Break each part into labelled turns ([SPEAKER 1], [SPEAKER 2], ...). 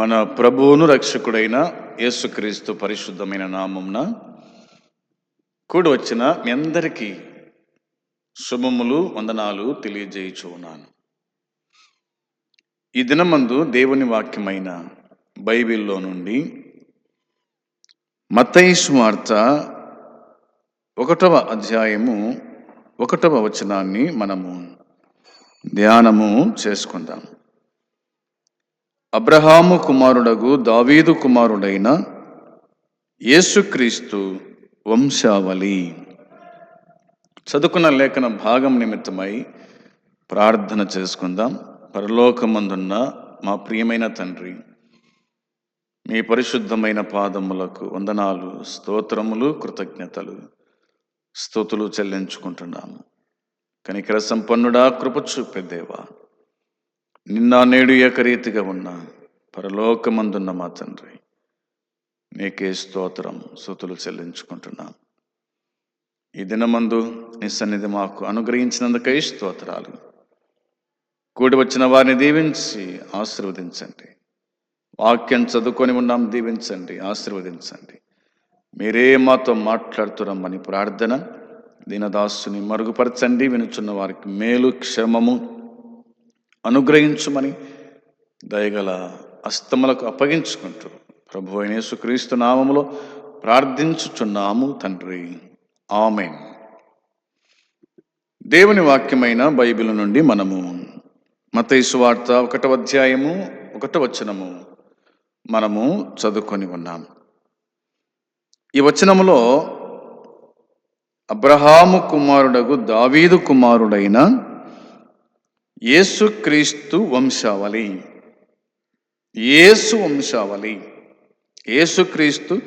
[SPEAKER 1] మన ప్రభువును రక్షకుడైన యేసుక్రీస్తు పరిశుద్ధమైన నామంన కూడి వచ్చిన మీ అందరికీ శుభములు వందనాలు తెలియజేయుచు ఉన్నాను. ఈ దినమందు దేవుని వాక్యమైన బైబిల్లో నుండి మతైసు వార్త ఒకటవ అధ్యాయము ఒకటవ వచనాన్ని మనము ధ్యానము చేసుకుందాము అబ్రహాము కుమారుడగు దావీదు కుమారుడైన యేసుక్రీస్తు వంశావళి. చదువుకున్న లేఖన భాగం నిమిత్తమై ప్రార్థన చేసుకుందాం. పరలోకమందున్న మా ప్రియమైన తండ్రి మీ పరిశుద్ధమైన పాదములకు వందనాలు స్తోత్రములు కృతజ్ఞతలు స్థుతులు చెల్లించుకుంటున్నాము. కనికర సంపన్నుడా కృప చూపెద్దేవా నిన్న నేడు ఏకరీతిగా ఉన్న పరలోకమందున్న మా తండ్రి నీకే స్తోత్రం సుతులు చెల్లించుకుంటున్నాం. ఈ దినమందు నీ సన్నిధి మాకు అనుగ్రహించినందుకై స్తోత్రాలు. కూడి వచ్చిన వారిని దీవించి ఆశీర్వదించండి. వాక్యం చదువుకొని ఉన్నాం దీవించండి ఆశీర్వదించండి. మీరే మాతో మాట్లాడుతున్నామని ప్రార్థన దీనదాసుని మరుగుపరచండి వినుచున్న వారికి మేలు క్షమము అనుగ్రహించుమని దయగల అస్తములకు అప్పగించుకుంటూ ప్రభు అయిన యేసుక్రీస్తు నామములో ప్రార్థించుచున్నాము తండ్రి. ఆమె దేవుని వాక్యమైన బైబిల్ నుండి మనము మతైసు వార్త ఒకటవ అధ్యాయము ఒకటవ వచనము మనము చదువుకొని ఉన్నాము. ఈ వచనములో అబ్రహాము కుమారుడగు దావీదు కుమారుడైన యేసుక్రీస్తు వంశావళి. యేసు వంశావళి. యేసుక్రీస్తు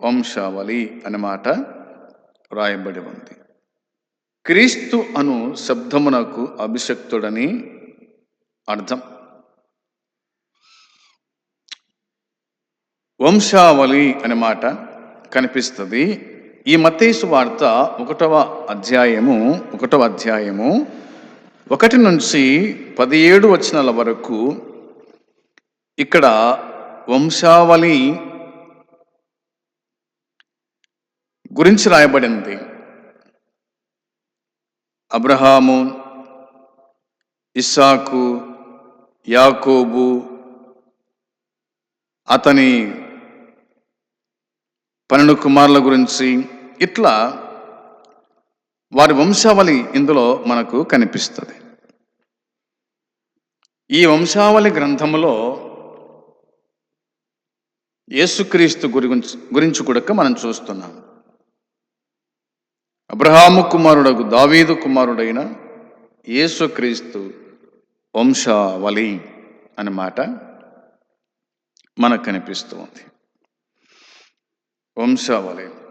[SPEAKER 1] వంశావళి అన్నమాట వ్రాయబడి రాయబడి ఉంది. క్రీస్తు అను శబ్దమునకు అభిషక్తుడని అర్థం. వంశావళి అనే మాట కనిపిస్తుంది. ఈ మతేసు వార్త ఒకటవ అధ్యాయము ఒకటవ అధ్యాయము ఒకటి నుంచి పదిహేడు వచనాల వరకు ఇక్కడ వంశావళి గురించి రాయబడింది. అబ్రహాము ఇస్సాకు యాకోబు అతని పన్నెండు కుమారుల గురించి ఇట్లా వారి వంశావళి ఇందులో మనకు కనిపిస్తుంది. ఈ వంశావళి గ్రంథములో యేసుక్రీస్తు గురించి గురించి కూడా మనం చూస్తున్నాం. అబ్రహాము కుమారుడకు దావీదు కుమారుడైన యేసుక్రీస్తు వంశావళి అనే మాట మనకు కనిపిస్తూ ఉంది. వంశావళి.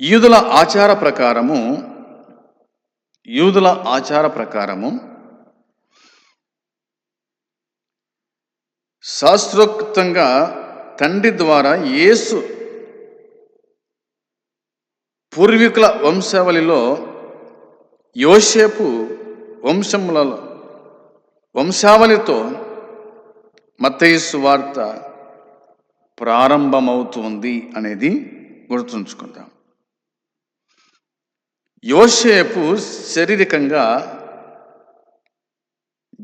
[SPEAKER 1] యూదుల ఆచార ప్రకారము యూదుల ఆచార ప్రకారము శాస్త్రోక్తంగా తండ్రి ద్వారా యేసు పూర్వీకుల వంశావళిలో యోసేపు వంశములలో వంశావళితో మత్తయిసు వార్త ప్రారంభమవుతుంది అనేది గుర్తుంచుకుందాం. యోసేపు శారీరకంగా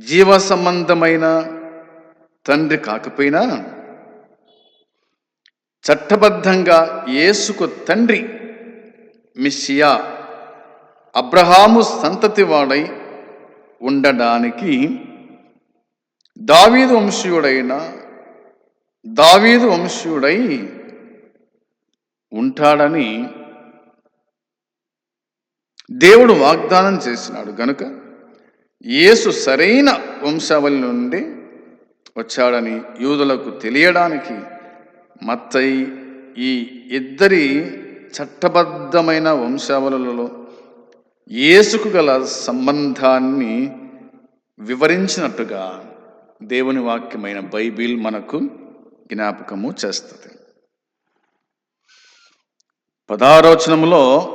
[SPEAKER 1] జీవ సంబంధమైన తండ్రి కాకపోయినా చట్టబద్ధంగా యేసుకు తండ్రి మిస్సియా అబ్రహాము సంతతి వాడై ఉండడానికి దావీదు వంశీయుడైన దావీదు వంశీయుడై ఉంటాడని దేవుడు వాగ్దానం చేసినాడు. గనుక యేసు సరైన వంశావళి నుండి వచ్చాడని యూదులకు తెలియడానికి మత్తయి ఈ ఇద్దరి చట్టబద్ధమైన వంశావళులలో యేసుకు గల సంబంధాన్ని వివరించినట్టుగా దేవుని వాక్యమైన బైబిల్ మనకు జ్ఞాపకము చేస్తుంది. పదారోచనములో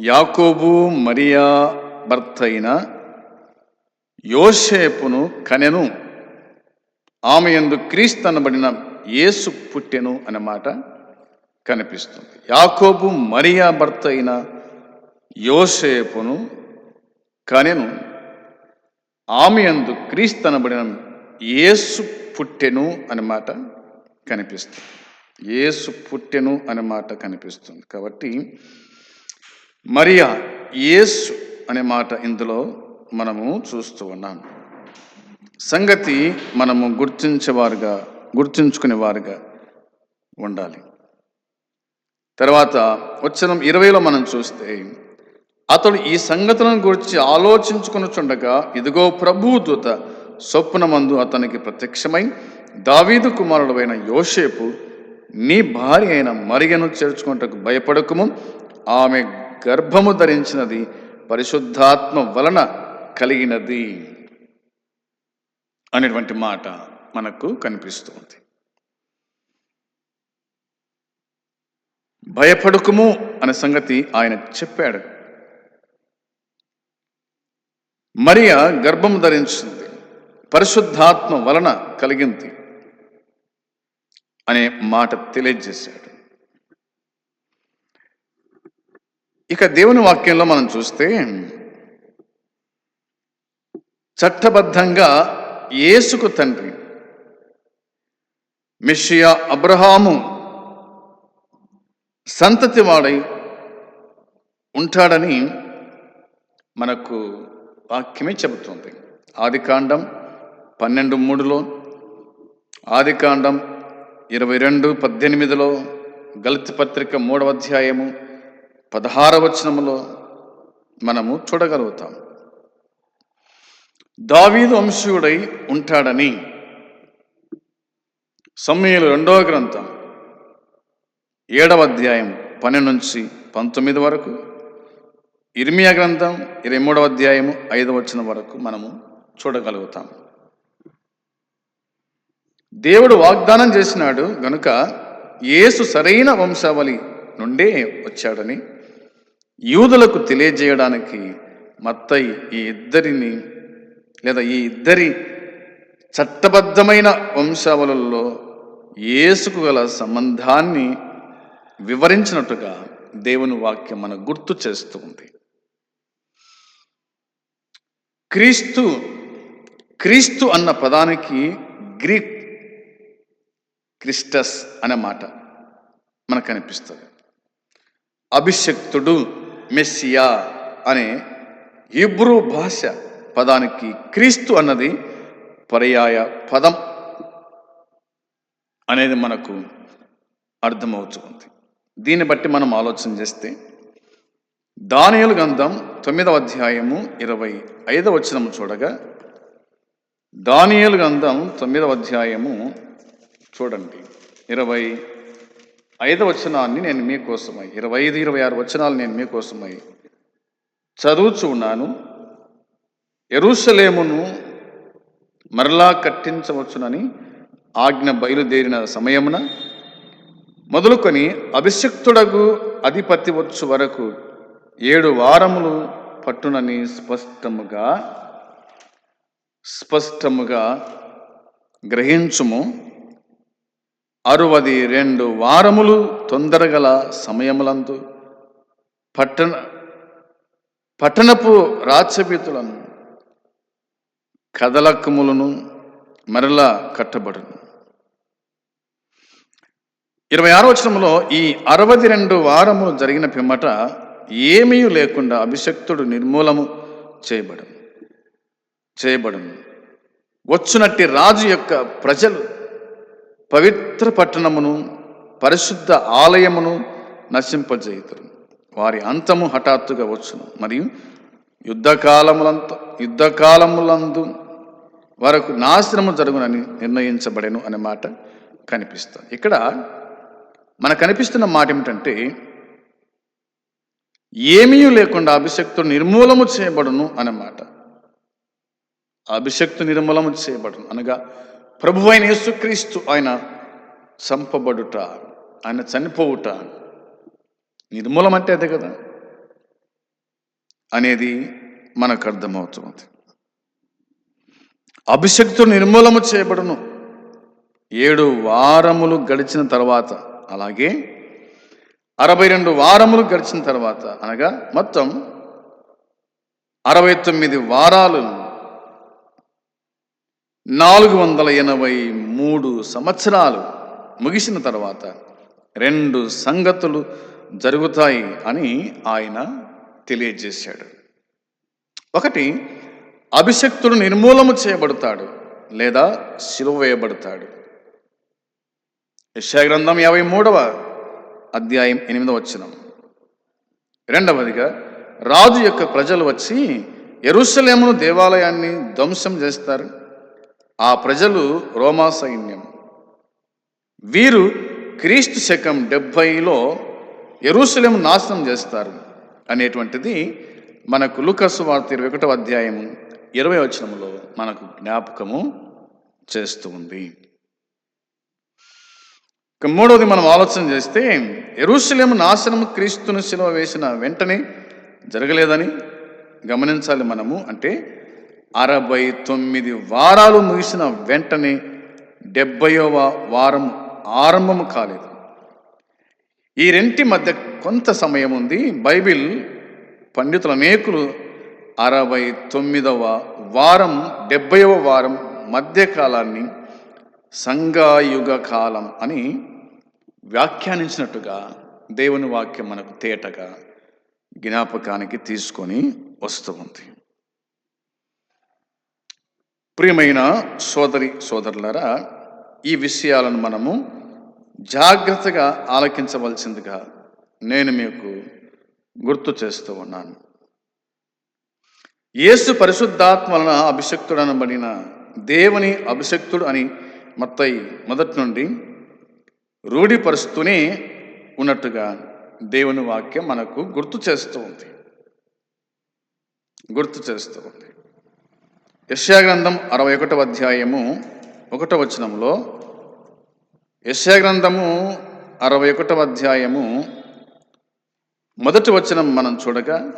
[SPEAKER 1] యాకోబు మరియా భర్త అయిన యోసేపును కనెను. ఆమె ఎందు క్రీస్తు అనబడిన యేసు పుట్టెను అనే మాట కనిపిస్తుంది. యాకోబు మరియా భర్త అయిన యోసేపును కనెను. ఆమె యందు క్రీస్తు అనబడిన యేసు పుట్టెను అనే మాట కనిపిస్తుంది. యేసు పుట్టెను అనే మాట కనిపిస్తుంది. కాబట్టి మరియా యేసు అనే మాట ఇందులో మనము చూస్తూ ఉన్నాం. సంగతి మనము గుర్తించేవారుగా గుర్తుంచుకునేవారుగా ఉండాలి. తర్వాత వచ్చిన ఇరవైలో మనం చూస్తే అతడు ఈ సంగతులను గురించి ఆలోచించుకొనుచుండగా ఇదిగో ప్రభుదూత స్వప్న స్వప్నమందు అతనికి ప్రత్యక్షమై దావీదు కుమారుడైన యోషేపు నీ భార్య అయిన మరియను చేర్చుకుంటకు భయపడకుము ఆమె గర్భము ధరించినది పరిశుద్ధాత్మ వలన కలిగినది అనేటువంటి మాట మనకు కనిపిస్తుంది. భయపడుకుము అనే సంగతి ఆయన చెప్పాడు. మరియ గర్భం ధరించింది పరిశుద్ధాత్మ వలన కలిగింది అనే మాట తెలియజేశాడు. ఇక దేవుని వాక్యంలో మనం చూస్తే చట్టబద్ధంగా యేసుకు తండ్రి మిషియా అబ్రహాము సంతతి వాడై ఉంటాడని మనకు వాక్యమే చెబుతుంది. ఆదికాండం పన్నెండు మూడులో ఆదికాండం ఇరవై రెండు పద్దెనిమిదిలో గలిత పత్రిక మూడవ అధ్యాయము పదహార వచనములో మనము చూడగలుగుతాం. దావీదు వంశీయుడై ఉంటాడని సమయలు రెండవ గ్రంథం ఏడవ అధ్యాయం పన్నెండు నుంచి పంతొమ్మిది వరకు ఇర్మియా గ్రంథం ఇరవై మూడవ అధ్యాయము ఐదవ వచనం వరకు మనము చూడగలుగుతాం. దేవుడు వాగ్దానం చేసినాడు గనుక యేసు సరైన వంశావళి నుండే వచ్చాడని యూదులకు తెలియజేయడానికి మత్తయి ఈ ఇద్దరిని లేదా ఈ ఇద్దరి చట్టబద్ధమైన వంశావళుల్లో యేసుకు గల సంబంధాన్ని వివరించినట్టుగా దేవుని వాక్యం మన గుర్తు చేస్తూ ఉంది. క్రీస్తు క్రీస్తు అన్న పదానికి గ్రీక్ క్రిస్టస్ అనే మాట మనకు అనిపిస్తుంది అభిషక్తుడు మెస్సియా అనే హిబ్రూ భాష పదానికి క్రీస్తు అన్నది పర్యాయ పదం అనేది మనకు అర్థమవుతుంది. దీన్ని బట్టి మనం ఆలోచన చేస్తే దానియలు గంధం తొమ్మిదవ అధ్యాయము ఇరవై ఐదవ వచనము చూడగా దానియలు గంధం తొమ్మిదవ అధ్యాయము చూడండి. ఇరవై ఐదు వచనాన్ని నేను మీకోసమై ఇరవై ఐదు ఇరవై ఆరు వచనాలు నేను మీకోసమై చదువుచు ఉన్నాను. ఎరుసలేమును మరలా కట్టించవచ్చునని ఆజ్ఞ బయలుదేరిన సమయమున మొదలుకొని అభిషక్తుడగు అధిపతి వచ్చు వరకు ఏడు వారములు పట్టునని స్పష్టముగా స్పష్టముగా గ్రహించుము. అరవది రెండు వారములు తొందరగల సమయములందు పట్టణ పట్టణపు రాచబీతులను కదలకములను మరలా కట్టబడును. ఇరవై ఆరో వచనంలో ఈ అరవది రెండు వారములు జరిగిన పిమ్మట ఏమీ లేకుండా అభిషక్తుడు నిర్మూలము చేయబడు చేయబడును. వచ్చినట్టి రాజు యొక్క ప్రజలు పవిత్ర పట్టణమును పరిశుద్ధ ఆలయమును నశింపజేయుతారు వారి అంతము హఠాత్తుగా వచ్చును. మరియు యుద్ధకాలములంత యుద్ధకాలములందు వరకు నాశనము జరుగునని నిర్ణయించబడెను అనే మాట కనిపిస్తుంది. ఇక్కడ మనకు కనిపిస్తున్న మాట ఏమిటంటే ఏమీ లేకుండా అభిషక్తుడు నిర్మూలము చేయబడును అన్నమాట అభిషక్తు నిర్మూలము చేయబడును అనగా ప్రభు అయిన యేసుక్రీస్తు ఆయన చంపబడుట ఆయన చనిపోవుట నిర్మూలం అంటే అదే కదా? అనేది మనకు అర్థమవుతుంది. అభిషక్తు నిర్మూలము చేయబడును. ఏడు వారములు గడిచిన తర్వాత అలాగే అరవై రెండు వారములు గడిచిన తర్వాత అనగా మొత్తం అరవై తొమ్మిది వారాలు నాలుగు వందల ఎనభై మూడు సంవత్సరాలు ముగిసిన తర్వాత రెండు సంగతులు జరుగుతాయి అని ఆయన తెలియజేశాడు. ఒకటి అభిషక్తుడు నిర్మూలము చేయబడతాడు లేదా సిలువ వేయబడతాడు. యశాగ్రంథం యాభై మూడవ అధ్యాయం ఎనిమిదవ వచ్చిన రెండవదిగా రాజు యొక్క ప్రజలు వచ్చి ఎరుసలేమును దేవాలయాన్ని ధ్వంసం చేస్తారు. ఆ ప్రజలు రోమా సైన్యం. వీరు క్రీస్తు శకం డెబ్భైలో ఎరుసలేం నాశనం చేస్తారు అనేటువంటిది మనకు లుకసు వార్త ఇరవై ఒకటో అధ్యాయం ఇరవై వచనంలో మనకు జ్ఞాపకము చేస్తూ ఉంది. ఇక మూడవది మనం ఆలోచన చేస్తే ఎరుసలేం నాశనము క్రీస్తును సిలువ వేసిన వెంటనే జరగలేదని గమనించాలి మనము అంటే అరవై తొమ్మిది వారాలు ముగిసిన వెంటనే డెబ్బైవ వారం ఆరంభం కాలేదు. ఈ రెంటి మధ్య కొంత సమయం ఉంది. బైబిల్ పండితుల అనేకులు అరవై తొమ్మిదవ వారం డెబ్బైవ వారం మధ్యకాలాన్ని సంఘాయుగ కాలం అని వ్యాఖ్యానించినట్టుగా దేవుని వాక్యం మనకు తేటగా జ్ఞాపకానికి తీసుకొని వస్తూ ఉంది. ప్రియమైన సోదరి సోదరులారా ఈ విషయాలను మనము జాగ్రత్తగా ఆలకించవలసిందిగా నేను మీకు గుర్తు చేస్తూ ఉన్నాను. యేసు పరిశుద్ధాత్మ వలన అభిషక్తుడు దేవుని అభిషక్తుడు అని మత్తయి మొదటి నుండి రూఢిపరుస్తూనే ఉన్నట్టుగా దేవుని వాక్యం మనకు గుర్తు చేస్తూ ఉంది. గుర్తు చేస్తూ ఉంది. యశాగ్రంథం అరవై ఒకటవ అధ్యాయము ఒకటవ వచనంలో యశాగ్రంథము అరవై ఒకటవ అధ్యాయము మొదటి వచనం మనం చూడగా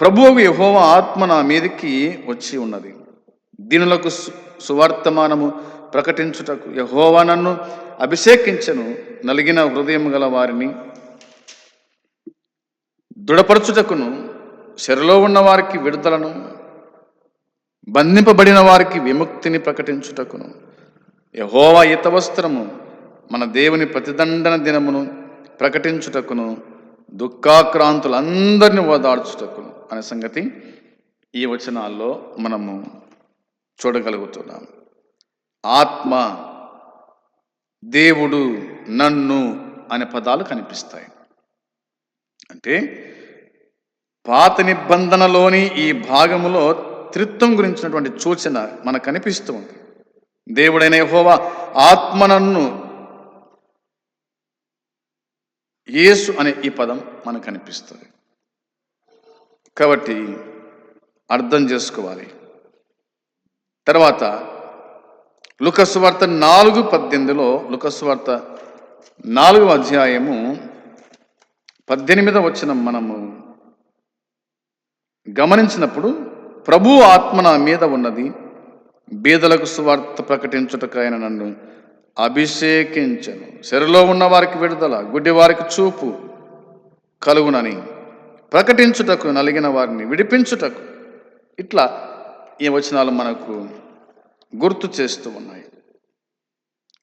[SPEAKER 1] ప్రభువు యహోవ ఆత్మ నా మీదికి వచ్చి ఉన్నది. దీనులకు సువార్తమానము ప్రకటించుటకు యహోవా నన్ను అభిషేకించను నలిగిన హృదయం గల వారిని దృఢపరచుటకును చెరలో ఉన్న వారికి విడుదలను బంధింపబడిన వారికి విముక్తిని ప్రకటించుటకును. యహోవా వస్త్రము మన దేవుని ప్రతిదండన దినమును ప్రకటించుటకును దుఃఖాక్రాంతులందరినీ ఓదార్చుటకును అనే సంగతి ఈ వచనాల్లో మనము చూడగలుగుతున్నాం. ఆత్మ దేవుడు నన్ను అనే పదాలు కనిపిస్తాయి. అంటే పాత నిబంధనలోని ఈ భాగములో త్రిత్వం గురించినటువంటి సూచన మనకు కనిపిస్తూ ఉంది. దేవుడైన యహోవా ఆత్మ నన్ను యేసు అనే ఈ పదం మనకు కనిపిస్తుంది. కాబట్టి అర్థం చేసుకోవాలి. తర్వాత లుకస్వార్త నాలుగు పద్దెనిమిదిలో లుకస్వార్త నాలుగు అధ్యాయము పద్దెనిమిదవ వచ్చిన మనము గమనించినప్పుడు ప్రభు ఆత్మ నా మీద ఉన్నది. బీదలకు సువార్త ప్రకటించుటకైన నన్ను అభిషేకించను. చెరలో ఉన్న వారికి విడుదల గుడ్డి వారికి చూపు కలుగునని ప్రకటించుటకు నలిగిన వారిని విడిపించుటకు. ఇట్లా ఈ వచనాలు మనకు గుర్తు చేస్తూ ఉన్నాయి.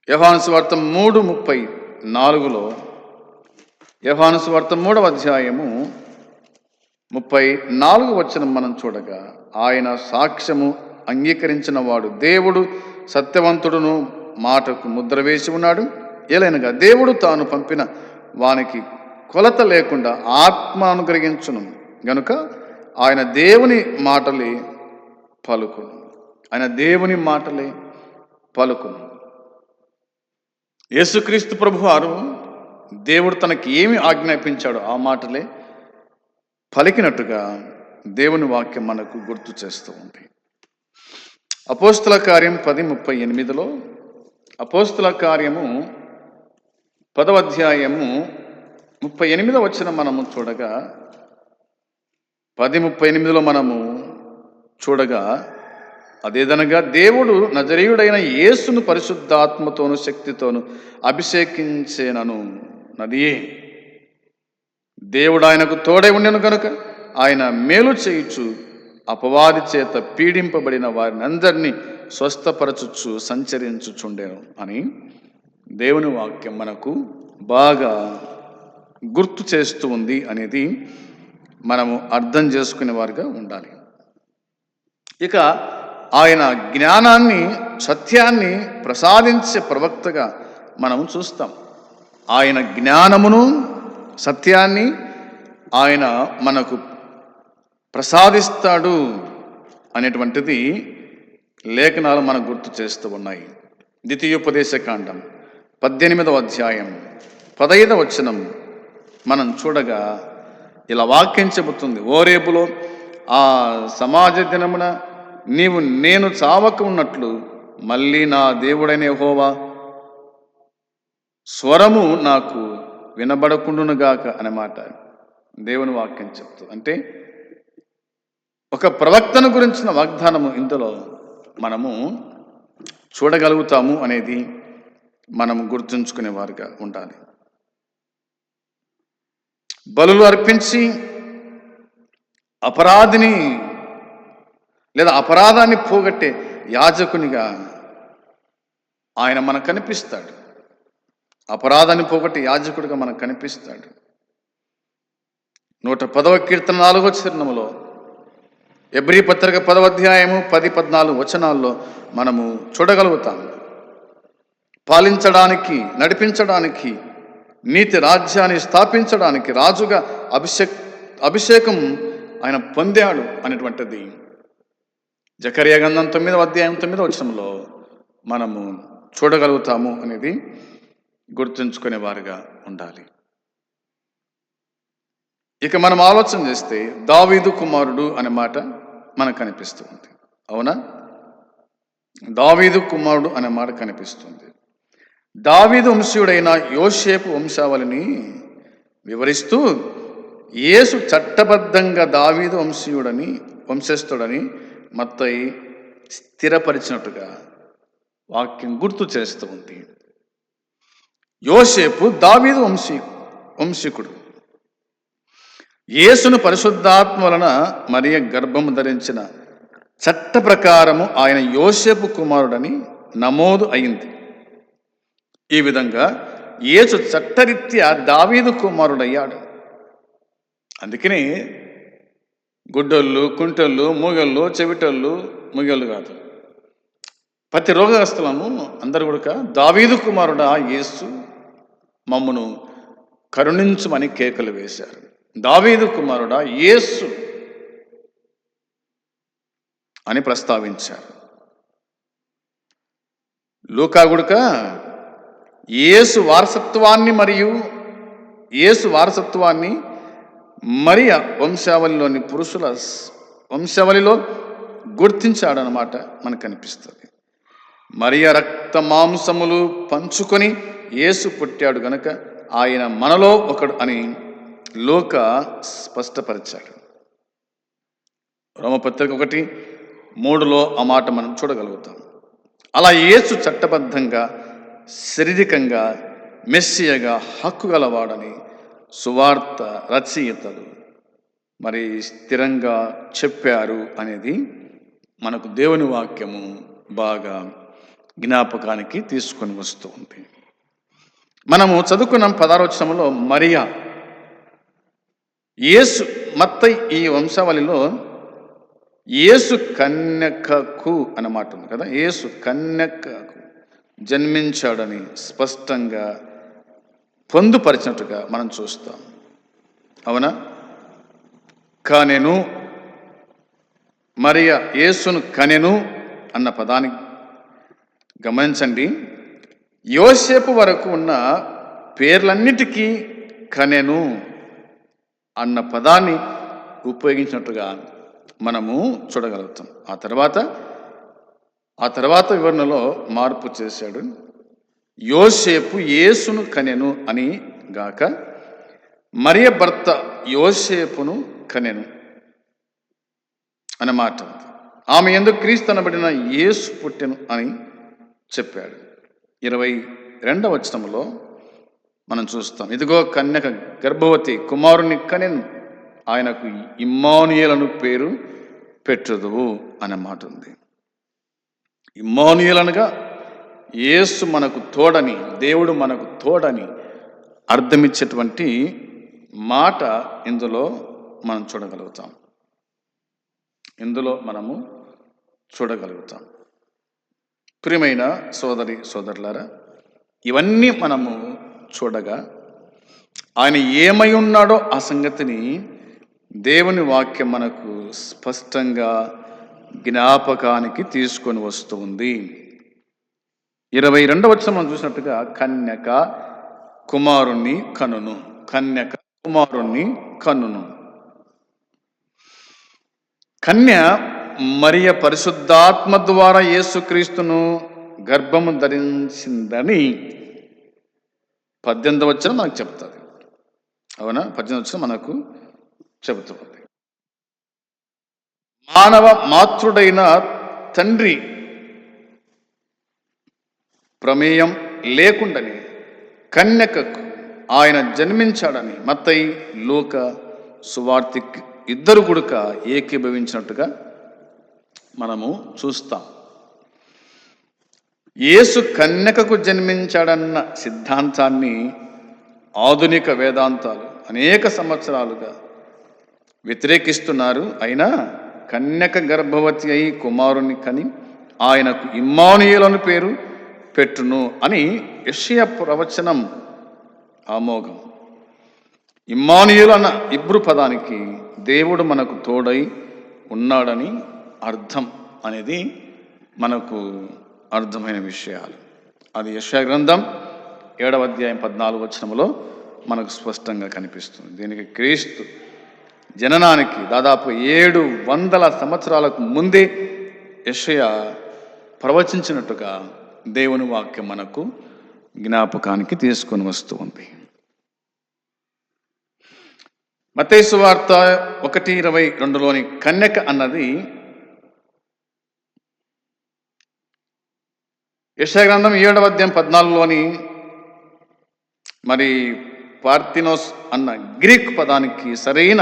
[SPEAKER 1] యహాను వార్త మూడు ముప్పై నాలుగులో యహాను వార్త మూడవ అధ్యాయము ముప్పై నాలుగు వచనం మనం చూడగా ఆయన సాక్ష్యము అంగీకరించిన వాడు దేవుడు సత్యవంతుడును మాటకు ముద్ర వేసి ఉన్నాడు. ఏలైనగా దేవుడు తాను పంపిన వానికి కొలత లేకుండా ఆత్మ అనుగ్రహించును. గనుక ఆయన దేవుని మాటలే పలుకును. ఆయన దేవుని మాటలే పలుకును. యేసుక్రీస్తు ప్రభు వారు దేవుడు తనకి ఏమి ఆజ్ఞాపించాడో ఆ మాటలే పలికినట్టుగా దేవుని వాక్యం మనకు గుర్తు చేస్తూ ఉంది. అపోస్తుల కార్యం పది ముప్పై ఎనిమిదిలో అపోస్తుల కార్యము పదవ అధ్యాయము ముప్పై ఎనిమిదో వచ్చిన మనము చూడగా పది ముప్పై ఎనిమిదిలో మనము చూడగా అదేదనగా దేవుడు నజరీయుడైన యేసును పరిశుద్ధాత్మతోను శక్తితోను అభిషేకించేనను నదియే. దేవుడు ఆయనకు తోడై ఉండెను కనుక ఆయన మేలు చేయుచు అపవాది చేత పీడింపబడిన వారిని అందరినీ స్వస్థపరచుచు సంచరించుచుండెను అని దేవుని వాక్యం మనకు బాగా గుర్తు చేస్తూ ఉంది అనేది మనము అర్థం చేసుకునే వారిగా ఉండాలి. ఇక ఆయన జ్ఞానాన్ని సత్యాన్ని ప్రసాదించే ప్రవక్తగా మనం చూస్తాం. ఆయన జ్ఞానమును సత్యాన్ని ఆయన మనకు ప్రసాదిస్తాడు అనేటువంటిది లేఖనాలు మనకు గుర్తు చేస్తూ ఉన్నాయి. ద్వితీయోపదేశకాండం పద్దెనిమిదవ అధ్యాయం పదైదవ వచనం మనం చూడగా ఇలా వాక్యం చెబుతుంది ఓరేపులో ఆ సమాజ దినమున నీవు నేను చావక ఉన్నట్లు మళ్ళీ నా దేవుడైన హోవా స్వరము నాకు వినబడకుండునుగాక అనే మాట దేవుని వాక్యం చెప్తుంది. అంటే ఒక ప్రవక్తను గురించిన వాగ్దానము ఇందులో మనము చూడగలుగుతాము అనేది మనం గుర్తుంచుకునే వారిగా ఉండాలి. బలులు అర్పించి అపరాధిని లేదా అపరాధాన్ని పోగొట్టే యాజకునిగా ఆయన మనకు కనిపిస్తాడు. అపరాధాన్ని పోగొట్టి యాజకుడిగా మనకు కనిపిస్తాడు. నూట పదవ కీర్తన నాలుగో చరణంలో ఎబ్రి పత్రిక పదవ అధ్యాయము పది పద్నాలుగు వచనాల్లో మనము చూడగలుగుతాం. పాలించడానికి నడిపించడానికి నీతి రాజ్యాన్ని స్థాపించడానికి రాజుగా అభిషేక్ అభిషేకం ఆయన పొందాడు అనేటువంటిది. జకర్య గంధం తొమ్మిదవ అధ్యాయం తొమ్మిదవ వచనంలో మనము చూడగలుగుతాము అనేది గుర్తుంచుకునేవారుగా ఉండాలి. ఇక మనం ఆలోచన చేస్తే దావీదు కుమారుడు అనే మాట మనకు కనిపిస్తుంది అవునా? దావీదు కుమారుడు అనే మాట కనిపిస్తుంది. దావీదు వంశీయుడైన యోషేపు వంశావళిని వివరిస్తూ యేసు చట్టబద్ధంగా దావీదు వంశీయుడని వంశస్థుడని మత్తయి స్థిరపరిచినట్టుగా వాక్యం గుర్తు చేస్తూ ఉంది. యోసేపు దావీదు వంశీ వంశీకుడు. యేసును పరిశుద్ధాత్మ వలన మరియ గర్భము ధరించిన చట్ట ప్రకారము ఆయన యోసేపు కుమారుడని నమోదు అయింది. ఈ విధంగా యేసు చట్టరీత్యా దావీదు కుమారుడయ్యాడు. అందుకని గుడ్డోళ్ళు కుంటళ్ళు మూగళ్ళు చెవిటోళ్ళు మూగళ్ళు కాదు. ప్రతి రోగగ్రస్తులను అందరు కూడా దావీదు కుమారుడా యేసు మమ్మను కరుణించమని కేకలు వేశారు. దావీదు కుమారుడా యేసు అని ప్రస్తావించారు. లూకా గుడక యేసు వారసత్వాన్ని మరియు యేసు వారసత్వాన్ని మరియ వంశావళిలోని పురుషుల వంశావళిలో గుర్తించాడనమాట మనకు కనిపిస్తుంది మరియ రక్త మాంసములు పంచుకొని యేసు పుట్టాడు గనక ఆయన మనలో ఒకడు అని లోక స్పష్టపరిచాడు. రోమపత్రిక ఒకటి మూడులో ఆ మాట మనం చూడగలుగుతాం. అలా యేసు చట్టబద్ధంగా శారీరకంగా మెస్సియగా హక్కు గలవాడని సువార్త రచయితలు మరి స్థిరంగా చెప్పారు అనేది మనకు దేవుని వాక్యము బాగా జ్ఞాపకానికి తీసుకొని వస్తూ ఉంది మనము చదువుకున్నాం పదారోచనంలో మరియా. యేసు మత్త ఈ వంశావళిలో యేసు కన్యకకు అన్నమాట ఉంది కదా? యేసు కన్యకకు జన్మించాడని స్పష్టంగా పొందుపరిచినట్టుగా మనం చూస్తాం. అవునా? కనెను మరియ యేసును కనెను అన్న పదాన్ని గమనించండి. యోసేపు వరకు ఉన్న పేర్లన్నిటికీ కనెను అన్న పదాన్ని ఉపయోగించినట్టుగా మనము చూడగలుగుతాం. ఆ తర్వాత ఆ తర్వాత వివరణలో మార్పు చేశాడు. యోసేపు యేసును కనెను అని గాక మరియ భర్త యోసేపును కనెను అన్నమాట ఆమె ఎందుకు క్రీస్తు అనబడిన యేసు పుట్టెను అని చెప్పాడు. ఇరవై రెండవ వచనంలో మనం చూస్తాం ఇదిగో కన్యక గర్భవతి కుమారుని కనిన్ ఆయనకు ఇమ్మానుయలను పేరు పెట్టదువు అనే మాట ఉంది. ఇమ్మానుయలనగా యేసు మనకు తోడని దేవుడు మనకు తోడని అర్థమిచ్చేటువంటి మాట ఇందులో మనం చూడగలుగుతాం. ఇందులో మనము చూడగలుగుతాం. ప్రియమైన సోదరి సోదరులారా ఇవన్నీ మనము చూడగా ఆయన ఏమై ఉన్నాడో ఆ సంగతిని దేవుని వాక్యం మనకు స్పష్టంగా జ్ఞాపకానికి తీసుకొని వస్తుంది. ఇరవై రెండవ వచనం మనం చూసినట్టుగా కన్యక కుమారుణ్ణి కనును కన్యక కుమారుణ్ణి కనును. కన్య మరియ పరిశుద్ధాత్మ ద్వారా యేసుక్రీస్తును గర్భము ధరించిందని పద్దెనిమిది వచ్చిన మనకు చెప్తుంది. అవునా? పద్దెనిమిది వచ్చిన మనకు చెబుతుంది. మానవ మాతృడైన తండ్రి ప్రమేయం లేకుండానే కన్యకకు ఆయన జన్మించాడని మత్తయి లోక సువార్తిక్ ఇద్దరు కొడుక ఏకీభవించినట్టుగా మనము చూస్తాం. యేసు కన్యకకు జన్మించాడన్న సిద్ధాంతాన్ని ఆధునిక వేదాంతాలు అనేక సంవత్సరాలుగా వ్యతిరేకిస్తున్నారు. అయినా కన్యక గర్భవతి అయి కుమారుని కని ఆయనకు ఇమ్మానుయేలను పేరు పెట్టును అని యెషయ ప్రవచనం ఆమోఘం ఇమ్మానుయేలు అన్న ఇబ్రు పదానికి దేవుడు మనకు తోడై ఉన్నాడని అర్థం అనేది మనకు అర్థమైన విషయాలు. అది యశా గ్రంథం ఏడవ అధ్యాయం పద్నాలుగు వచనములో మనకు స్పష్టంగా కనిపిస్తుంది. దీనికి క్రీస్తు జననానికి దాదాపు ఏడు వందల సంవత్సరాలకు ముందే యషయ ప్రవచించినట్టుగా దేవుని వాక్యం మనకు జ్ఞాపకానికి తీసుకొని వస్తూ ఉంది. మతేసు వార్త ఒకటి ఇరవై రెండులోని కన్యక అన్నది యశాగ్రంథం ఏడవ అధ్యాయం పద్నాలుగులోని మరి పార్థినోస్ అన్న గ్రీక్ పదానికి సరైన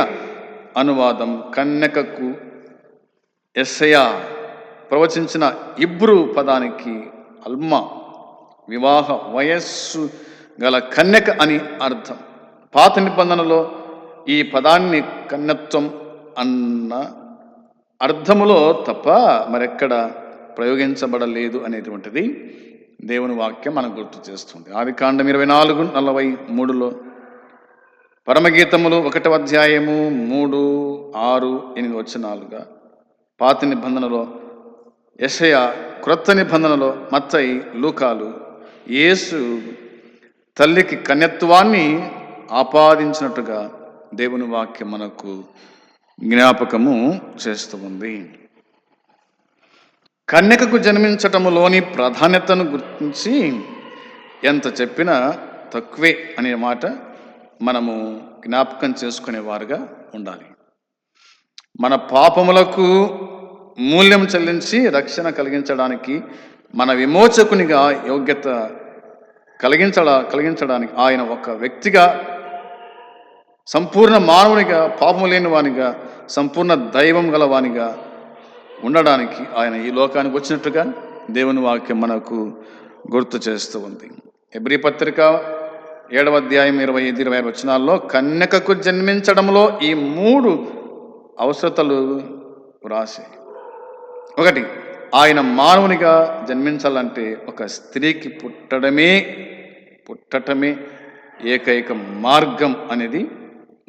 [SPEAKER 1] అనువాదం కన్యకకు ఎస్సయా ప్రవచించిన ఇబ్రు పదానికి అల్మా వివాహ వయస్సు గల కన్యక అని అర్థం. పాత నిబంధనలో ఈ పదాన్ని కన్యత్వం అన్న అర్థములో తప్ప మరెక్కడ ప్రయోగించబడలేదు అనేటువంటిది దేవుని వాక్యం మనకు గుర్తు చేస్తుంది. ఆది కాండం ఇరవై నాలుగు నలభై మూడులో పరమగీతములు ఒకటవ అధ్యాయము మూడు ఆరు ఎనిమిది వచనాలుగా పాత నిబంధనలో యషయ క్రొత్త నిబంధనలో మత్తయి లూకాలు యేసు తల్లికి కన్యత్వాన్ని ఆపాదించినట్టుగా దేవుని వాక్యం మనకు జ్ఞాపకము చేస్తూ ఉంది. కన్యకకు జన్మించటములోని ప్రాధాన్యతను గురించి ఎంత చెప్పినా తక్కువే అనే మాట మనము జ్ఞాపకం చేసుకునేవారుగా ఉండాలి. మన పాపములకు మూల్యం చెల్లించి రక్షణ కలిగించడానికి మన విమోచకునిగా యోగ్యత కలిగించడ కలిగించడానికి ఆయన ఒక వ్యక్తిగా సంపూర్ణ మానవునిగా పాపము లేని వానిగా సంపూర్ణ దైవం గలవానిగా ఉండడానికి ఆయన ఈ లోకానికి వచ్చినట్టుగా దేవుని వాక్యం మనకు గుర్తు చేస్తూ ఉంది. ఎబ్రి పత్రిక ఏడవ అధ్యాయం ఇరవై ఐదు ఇరవై వచనాల్లో కన్యకకు జన్మించడంలో ఈ మూడు అవసరతలు వ్రాసాయి ఒకటి ఆయన మానవునిగా జన్మించాలంటే ఒక స్త్రీకి పుట్టడమే పుట్టటమే ఏకైక మార్గం అనేది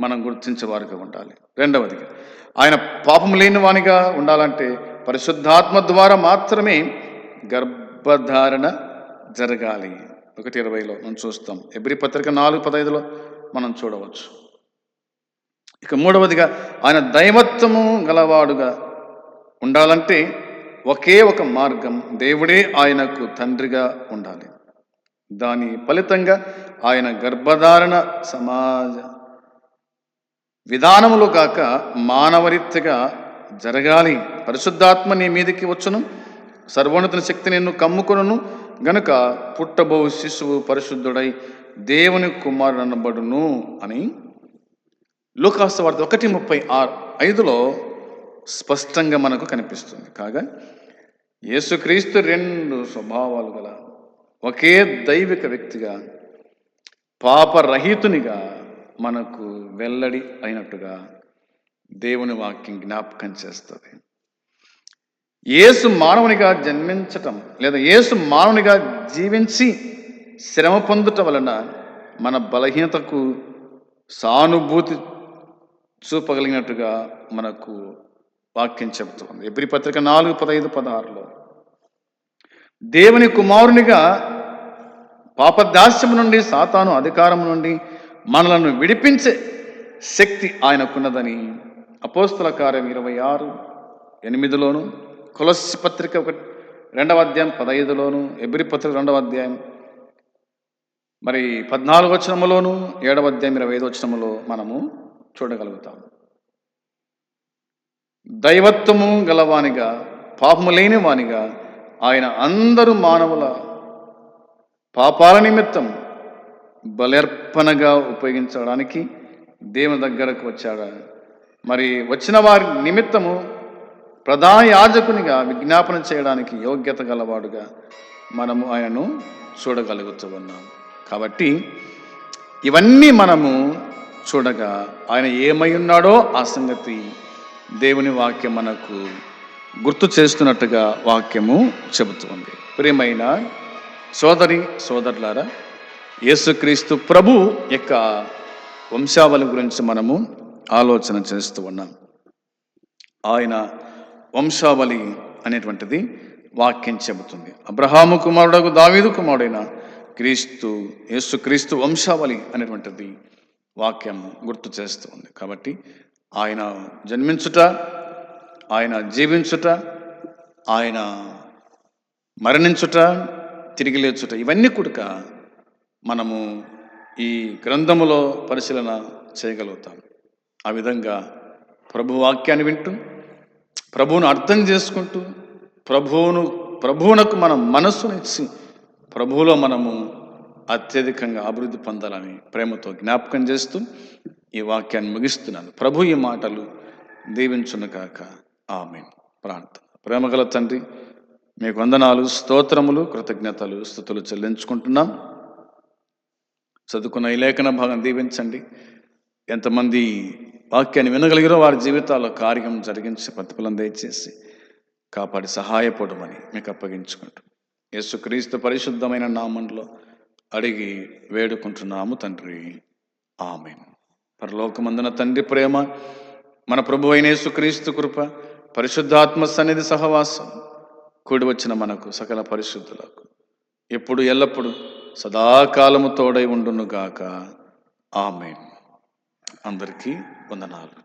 [SPEAKER 1] మనం గుర్తించేవారుగా ఉండాలి. రెండవదిగా ఆయన పాపం లేని వానిగా ఉండాలంటే పరిశుద్ధాత్మ ద్వారా మాత్రమే గర్భధారణ జరగాలి. ఒకటి ఇరవైలో మనం చూస్తాం. ఎబ్రి పత్రిక నాలుగు పదహైదులో మనం చూడవచ్చు. ఇక మూడవదిగా ఆయన దైవత్వము గలవాడుగా ఉండాలంటే ఒకే ఒక మార్గం దేవుడే ఆయనకు తండ్రిగా ఉండాలి. దాని ఫలితంగా ఆయన గర్భధారణ సమాజ విధానములో కాక మానవరీత్యగా జరగాలి. పరిశుద్ధాత్మ నీ మీదకి వచ్చును. సర్వోన్నతుని శక్తి నిన్ను కమ్ముకొనును. గనుక పుట్టబో శిశువు పరిశుద్ధుడై దేవుని కుమారుడు అనబడును అని లోకాస్త వార్త ఒకటి ముప్పై ఆరు ఐదులో స్పష్టంగా మనకు కనిపిస్తుంది. కాగా యేసుక్రీస్తు రెండు స్వభావాలు గల ఒకే దైవిక వ్యక్తిగా పాపరహితునిగా మనకు వెల్లడి అయినట్టుగా దేవుని వాక్యం జ్ఞాపకం చేస్తుంది. యేసు మానవునిగా జన్మించటం లేదా యేసు మానవునిగా జీవించి శ్రమ పొందటం వలన మన బలహీనతకు సానుభూతి చూపగలిగినట్టుగా మనకు వాక్యం చెబుతుంది. ఎబ్రి పత్రిక నాలుగు పదహైదు పదహారులో. దేవుని కుమారునిగా పాపదాస్యము నుండి సాతాను అధికారం నుండి మనలను విడిపించే శక్తి ఆయనకున్నదని అపోస్తల కార్యం ఇరవై ఆరు ఎనిమిదిలోను కొలసి పత్రిక ఒక రెండవ అధ్యాయం పదహైదులోను ఎబ్రి పత్రిక రెండవ అధ్యాయం మరి పద్నాలుగు వచనములోను ఏడవ అధ్యాయం ఇరవై ఐదు వచనములో మనము చూడగలుగుతాం. దైవత్వము గలవానిగా పాపము లేని వానిగా ఆయన అందరు మానవుల పాపాల నిమిత్తం బలర్పణగా ఉపయోగించడానికి దేవుని దగ్గరకు వచ్చాడు మరి వచ్చిన వారి నిమిత్తము ప్రధాన యాజకునిగా విజ్ఞాపన చేయడానికి యోగ్యత గలవాడుగా మనము ఆయనను చూడగలుగుతూ ఉన్నాం. కాబట్టి ఇవన్నీ మనము చూడగా ఆయన ఏమై ఉన్నాడో ఆ సంగతి దేవుని వాక్యం మనకు గుర్తు చేస్తున్నట్టుగా వాక్యము చెబుతుంది ప్రియమైన సోదరి సోదరులారా యేసుక్రీస్తు ప్రభు యొక్క వంశావళి గురించి మనము ఆలోచన చేస్తూ ఉన్నాం. ఆయన వంశావళి అనేటువంటిది వాక్యం చెబుతుంది. అబ్రహాము కుమారుడు దావీదు కుమారుడైన క్రీస్తు యేసుక్రీస్తు వంశావళి అనేటువంటిది వాక్యం గుర్తు చేస్తుంది కాబట్టి ఆయన జన్మించుట ఆయన జీవించుట ఆయన మరణించుట తిరిగి లేచుట ఇవన్నీ కూడా మనము ఈ గ్రంథములో పరిశీలన చేయగలుగుతాం. ఆ విధంగా ప్రభు వాక్యాన్ని వింటూ ప్రభువును అర్థం చేసుకుంటూ ప్రభువును ప్రభువునకు మనం మనస్సునిచ్చి ప్రభువులో మనము అత్యధికంగా అభివృద్ధి పొందాలని ప్రేమతో జ్ఞాపకం చేస్తూ ఈ వాక్యాన్ని ముగిస్తున్నాను. ప్రభు ఈ మాటలు దీవించును కాక ఆమె ప్రార్థన. ప్రేమగల తండ్రి మీకు వందనాలు స్తోత్రములు కృతజ్ఞతలు స్థుతులు చెల్లించుకుంటున్నాం. చదువుకున్న ఈ లేఖన భాగం దీవించండి. ఎంతమంది వాక్యాన్ని వినగలిగిరో వారి జీవితాల్లో కార్యం జరిగించి ప్రతిఫలం దయచేసి కాపాడి సహాయపడమని మీకు అప్పగించుకుంటూ యేసుక్రీస్తు పరిశుద్ధమైన నామంలో అడిగి వేడుకుంటున్నాము తండ్రి. ఆమె పరలోకమందున తండ్రి ప్రేమ మన ప్రభు అయిన యేసుక్రీస్తు కృప పరిశుద్ధాత్మ సన్నిధి సహవాసం కూడి వచ్చిన మనకు సకల పరిశుద్ధులకు. ఎప్పుడు ఎల్లప్పుడు సదాకాలము తోడై ఉండునుగాక. ఆమె అందరికీ వందనాలు.